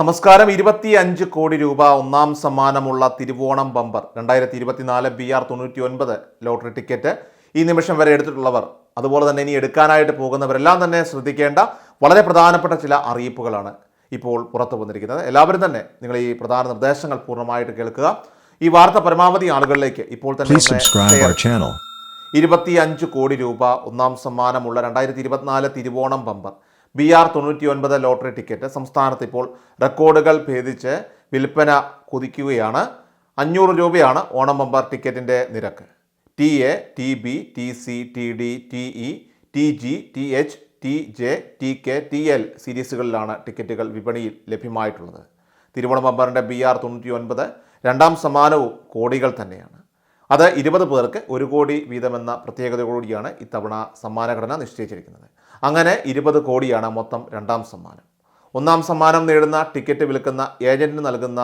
നമസ്കാരം. ഇരുപത്തി അഞ്ച് കോടി രൂപ ഒന്നാം സമ്മാനമുള്ള തിരുവോണം ബമ്പർ. രണ്ടായിരത്തി ഇരുപത്തിനാല് ബി ആർ തൊണ്ണൂറ്റി ഒൻപത് ലോട്ടറി ടിക്കറ്റ് ഈ നിമിഷം വരെ എടുത്തിട്ടുള്ളവർ അതുപോലെ തന്നെ ഇനി എടുക്കാനായിട്ട് പോകുന്നവരെല്ലാം തന്നെ ശ്രദ്ധിക്കേണ്ട വളരെ പ്രധാനപ്പെട്ട ചില അറിയിപ്പുകളാണ് ഇപ്പോൾ പുറത്തു വന്നിരിക്കുന്നത്. എല്ലാവരും തന്നെ നിങ്ങൾ ഈ പ്രധാന നിർദ്ദേശങ്ങൾ പൂർണമായിട്ട് കേൾക്കുക. ഈ വാർത്ത പരമാവധി ആളുകളിലേക്ക് ഇപ്പോൾ തന്നെ ഇരുപത്തി. ഇരുപത്തിയഞ്ച് കോടി രൂപ ഒന്നാം സമ്മാനമുള്ള രണ്ടായിരത്തി ഇരുപത്തിനാല് തിരുവോണം ബമ്പർ. ബി ആർ തൊണ്ണൂറ്റി ഒൻപത് ലോട്ടറി ടിക്കറ്റ് സംസ്ഥാനത്ത് ഇപ്പോൾ റെക്കോർഡുകൾ ഭേദിച്ച് വിൽപ്പന കുതിക്കുകയാണ്. അഞ്ഞൂറ് രൂപയാണ് ഓണം ബമ്പർ ടിക്കറ്റിന്റെ നിരക്ക്. T A T B T C T D T E T G T H T J T K T L സീരീസുകളിലാണ് ടിക്കറ്റുകൾ വിപണിയിൽ ലഭ്യമായിട്ടുള്ളത്. തിരുവോണം ബമ്പറിന്റെ ബി ആർ തൊണ്ണൂറ്റി ഒൻപത് രണ്ടാം സമ്മാനവും കോടികൾ തന്നെയാണ്. അത് ഇരുപത് പേർക്ക് ഒരു കോടി വീതമെന്ന പ്രത്യേകതയോടുകൂടിയാണ് ഇത്തവണ സമ്മാനഘടന നിശ്ചയിച്ചിരിക്കുന്നത്. അങ്ങനെ ഇരുപത് കോടിയാണ് മൊത്തം രണ്ടാം സമ്മാനം. ഒന്നാം സമ്മാനം നേടുന്ന ടിക്കറ്റ് വിൽക്കുന്ന ഏജന്റിന് നൽകുന്ന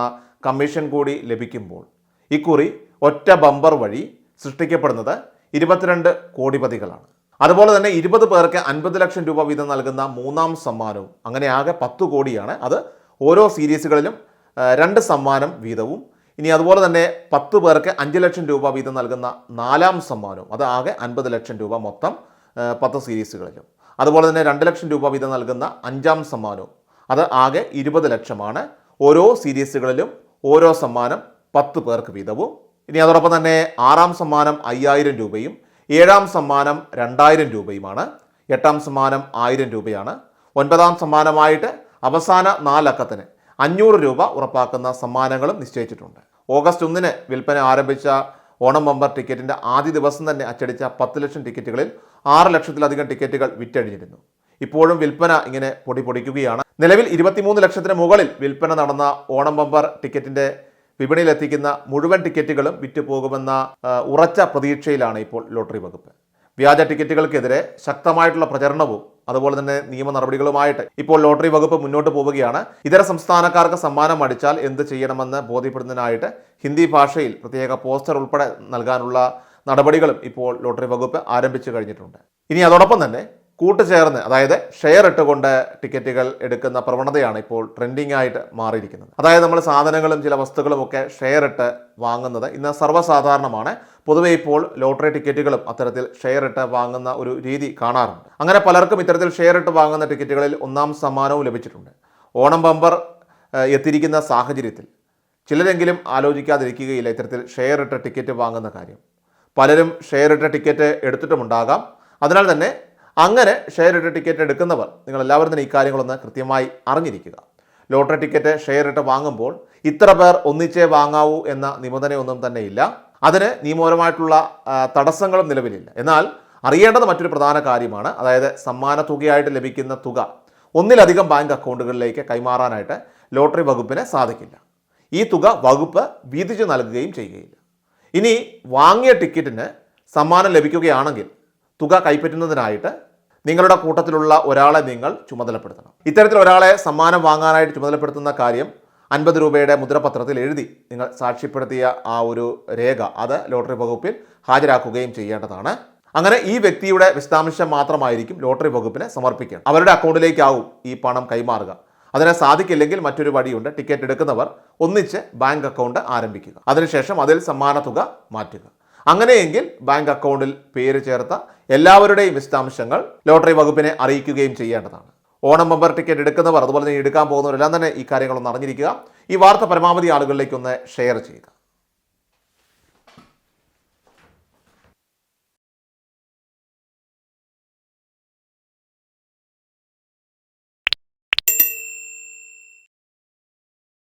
കമ്മീഷൻ കൂടി ലഭിക്കുമ്പോൾ ഇക്കുറി ഒറ്റ ബമ്പർ വഴി സൃഷ്ടിക്കപ്പെടുന്നത് ഇരുപത്തിരണ്ട് കോടിപതികളാണ്. അതുപോലെ തന്നെ ഇരുപത് പേർക്ക് അൻപത് ലക്ഷം രൂപ വീതം നൽകുന്ന മൂന്നാം സമ്മാനവും അങ്ങനെ ആകെ പത്ത് കോടിയാണ്. അത് ഓരോ സീരീസുകളിലും രണ്ട് സമ്മാനം വീതവും. ഇനി അതുപോലെ തന്നെ പത്ത് പേർക്ക് അഞ്ച് ലക്ഷം രൂപ വീതം നൽകുന്ന നാലാം സമ്മാനവും. അത് ആകെ അൻപത് ലക്ഷം രൂപ മൊത്തം പത്ത് സീരീസുകളിലും. അതുപോലെ തന്നെ രണ്ട് ലക്ഷം രൂപ വീതം നൽകുന്ന അഞ്ചാം സമ്മാനവും. അത് ആകെ ഇരുപത് ലക്ഷമാണ്. ഓരോ സീരീസുകളിലും ഓരോ സമ്മാനം പത്ത് പേർക്ക് വീതവും. ഇനി അതോടൊപ്പം തന്നെ ആറാം സമ്മാനം അയ്യായിരം രൂപയും ഏഴാം സമ്മാനം രണ്ടായിരം രൂപയുമാണ്. എട്ടാം സമ്മാനം ആയിരം രൂപയാണ്. ഒൻപതാം സമ്മാനമായിട്ട് അവസാന നാലക്കത്തിന് അഞ്ഞൂറ് രൂപ ഉറപ്പാക്കുന്ന സമ്മാനങ്ങളും നിശ്ചയിച്ചിട്ടുണ്ട്. ഓഗസ്റ്റ് ഒന്നിന് വിൽപ്പന ആരംഭിച്ച ഓണം ബമ്പർ ടിക്കറ്റിന്റെ ആദ്യ ദിവസം തന്നെ അച്ചടിച്ച പത്ത് ലക്ഷം ടിക്കറ്റുകളിൽ ആറ് ലക്ഷത്തിലധികം ടിക്കറ്റുകൾ വിറ്റഴിഞ്ഞിരുന്നു. ഇപ്പോഴും വിൽപ്പന ഇങ്ങനെ പൊടി പൊടിക്കുകയാണ്. നിലവിൽ ഇരുപത്തിമൂന്ന് ലക്ഷത്തിന് മുകളിൽ വിൽപ്പന നടന്ന ഓണം ബമ്പർ ടിക്കറ്റിന്റെ വിപണിയിലെത്തിക്കുന്ന മുഴുവൻ ടിക്കറ്റുകളും വിറ്റുപോകുമെന്ന ഉറച്ച പ്രതീക്ഷയിലാണ് ഇപ്പോൾ ലോട്ടറി വകുപ്പ്. വ്യാജ ടിക്കറ്റുകൾക്കെതിരെ ശക്തമായിട്ടുള്ള പ്രചരണവും അതുപോലെ തന്നെ നിയമ നടപടികളുമായിട്ട് ഇപ്പോൾ ലോട്ടറി വകുപ്പ് മുന്നോട്ട് പോവുകയാണ്. ഇതര സംസ്ഥാനക്കാർക്ക് സമ്മാനം അടിച്ചാൽ എന്ത് ചെയ്യണമെന്ന് ബോധ്യപ്പെടുന്നതിനായിട്ട് ഹിന്ദി ഭാഷയിൽ പ്രത്യേക പോസ്റ്റർ ഉൾപ്പെടെ നൽകാനുള്ള നടപടികളും ഇപ്പോൾ ലോട്ടറി വകുപ്പ് ആരംഭിച്ചു കഴിഞ്ഞിട്ടുണ്ട്. ഇനി അതോടൊപ്പം തന്നെ കൂട്ടുചേർന്ന് അതായത് ഷെയർ ഇട്ടുകൊണ്ട് ടിക്കറ്റുകൾ എടുക്കുന്ന പ്രവണതയാണ് ഇപ്പോൾ ട്രെൻഡിങ് ആയിട്ട് മാറിയിരിക്കുന്നത്. അതായത് നമ്മൾ സാധനങ്ങളും ചില വസ്തുക്കളും ഒക്കെ ഷെയർ ഇട്ട് വാങ്ങുന്നത് ഇന്ന് സർവസാധാരണമാണ്. പൊതുവെ ഇപ്പോൾ ലോട്ടറി ടിക്കറ്റുകളും അത്തരത്തിൽ ഷെയർ ഇട്ട് വാങ്ങുന്ന ഒരു രീതി കാണാറുണ്ട്. അങ്ങനെ പലർക്കും ഇത്തരത്തിൽ ഷെയർ ഇട്ട് വാങ്ങുന്ന ടിക്കറ്റുകളിൽ ഒന്നാം സമ്മാനവും ലഭിച്ചിട്ടുണ്ട്. ഓണം ബമ്പർ എത്തിയിരിക്കുന്ന സാഹചര്യത്തിൽ ചിലരെങ്കിലും ആലോചിക്കാതിരിക്കുകയില്ല ഇത്തരത്തിൽ ഷെയർ ഇട്ട ടിക്കറ്റ് വാങ്ങുന്ന കാര്യം. പലരും ഷെയർ ഇട്ട ടിക്കറ്റ് എടുത്തിട്ടുമുണ്ടാകാം. അതിനാൽ തന്നെ അങ്ങനെ ഷെയർ ഇട്ട ടിക്കറ്റ് എടുക്കുന്നവർ നിങ്ങൾ എല്ലാവരും തന്നെ ഈ കാര്യങ്ങളൊന്ന് കൃത്യമായി അറിഞ്ഞിരിക്കുക. ലോട്ടറി ടിക്കറ്റ് ഷെയർ ഇട്ട് വാങ്ങുമ്പോൾ ഇത്ര പേർ ഒന്നിച്ചേ വാങ്ങാവൂ എന്ന നിബന്ധനയൊന്നും തന്നെ ഇല്ല. അതിന് നിയമപരമായിട്ടുള്ള തടസ്സങ്ങളും നിലവിലില്ല. എന്നാൽ അറിയേണ്ടത് മറ്റൊരു പ്രധാന കാര്യമാണ്. അതായത് സമ്മാന തുകയായിട്ട് ലഭിക്കുന്ന തുക ഒന്നിലധികം ബാങ്ക് അക്കൗണ്ടുകളിലേക്ക് കൈമാറാനായിട്ട് ലോട്ടറി വകുപ്പിന് സാധിക്കില്ല. ഈ തുക വകുപ്പ് വീതിച്ചു നൽകുകയും ചെയ്യുകയില്ല. ഇനി വാങ്ങിയ ടിക്കറ്റിന് സമ്മാനം ലഭിക്കുകയാണെങ്കിൽ തുക കൈപ്പറ്റുന്നതിനായിട്ട് നിങ്ങളുടെ കൂട്ടത്തിലുള്ള ഒരാളെ നിങ്ങൾ ചുമതലപ്പെടുത്തണം. ഇത്തരത്തിൽ ഒരാളെ സമ്മാനം വാങ്ങാനായിട്ട് ചുമതലപ്പെടുത്തുന്ന കാര്യം അൻപത് രൂപയുടെ മുദ്രപത്രത്തിൽ എഴുതി നിങ്ങൾ സാക്ഷ്യപ്പെടുത്തിയ ആ ഒരു രേഖ അത് ലോട്ടറി വകുപ്പിൽ ഹാജരാക്കുകയും ചെയ്യേണ്ടതാണ്. അങ്ങനെ ഈ വ്യക്തിയുടെ വിശദാംശം മാത്രമായിരിക്കും ലോട്ടറി വകുപ്പിന് സമർപ്പിക്കുക അവരുടെ അക്കൗണ്ടിലേക്കാവും ഈ പണം കൈമാറുക. അതിനെ സാധിക്കില്ലെങ്കിൽ മറ്റൊരു വഴിയുണ്ട്. ടിക്കറ്റ് എടുക്കുന്നവർ ഒന്നിച്ച് ബാങ്ക് അക്കൗണ്ട് ആരംഭിക്കുക. അതിനുശേഷം അതിൽ സമ്മാന തുക മാറ്റുക. അങ്ങനെയെങ്കിൽ ബാങ്ക് അക്കൗണ്ടിൽ പേര് ചേർത്ത എല്ലാവരുടെയും വിശദാംശങ്ങൾ ലോട്ടറി വകുപ്പിനെ അറിയിക്കുകയും ചെയ്യേണ്ടതാണ്. ഓണം ബമ്പർ ടിക്കറ്റ് എടുക്കുന്നവർ അതുപോലെ തന്നെ എടുക്കാൻ പോകുന്നവരെല്ലാം തന്നെ ഈ കാര്യങ്ങളൊന്ന് അറിഞ്ഞിരിക്കുക. ഈ വാർത്ത പരമാവധി ആളുകളിലേക്ക് ഒന്ന് ഷെയർ ചെയ്യുക.